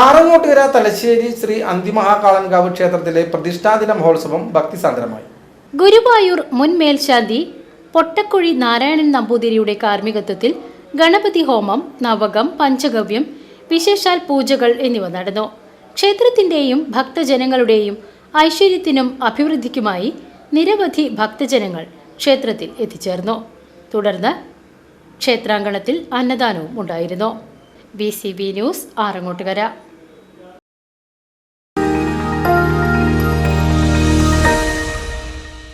ആറങ്ങോട്ടുകര തലശ്ശേരി ശ്രീ അന്തിമഹാകാളൻകാവ് ക്ഷേത്രത്തിലെ പ്രതിഷ്ഠാദിന മഹോത്സവം ഭക്തിസാന്ദ്രമായി. ഗുരുവായൂർ മുൻ മേൽശാന്തി പൊട്ടക്കുഴി നാരായണൻ നമ്പൂതിരിയുടെ കാർമ്മികത്വത്തിൽ ഗണപതി ഹോമം നവകം പഞ്ചഗവ്യം വിശേഷാൽ പൂജകൾ എന്നിവ നടന്നു. ക്ഷേത്രത്തിന്റെയും ഭക്തജനങ്ങളുടെയും ഐശ്വര്യത്തിനും അഭിവൃദ്ധിക്കുമായി നിരവധി ഭക്തജനങ്ങൾ ക്ഷേത്രത്തിൽ എത്തിച്ചേർന്നു. തുടർന്ന് ക്ഷേത്രാങ്കണത്തിൽ അന്നദാനവും ഉണ്ടായിരുന്നു. B C B news Arangottukara.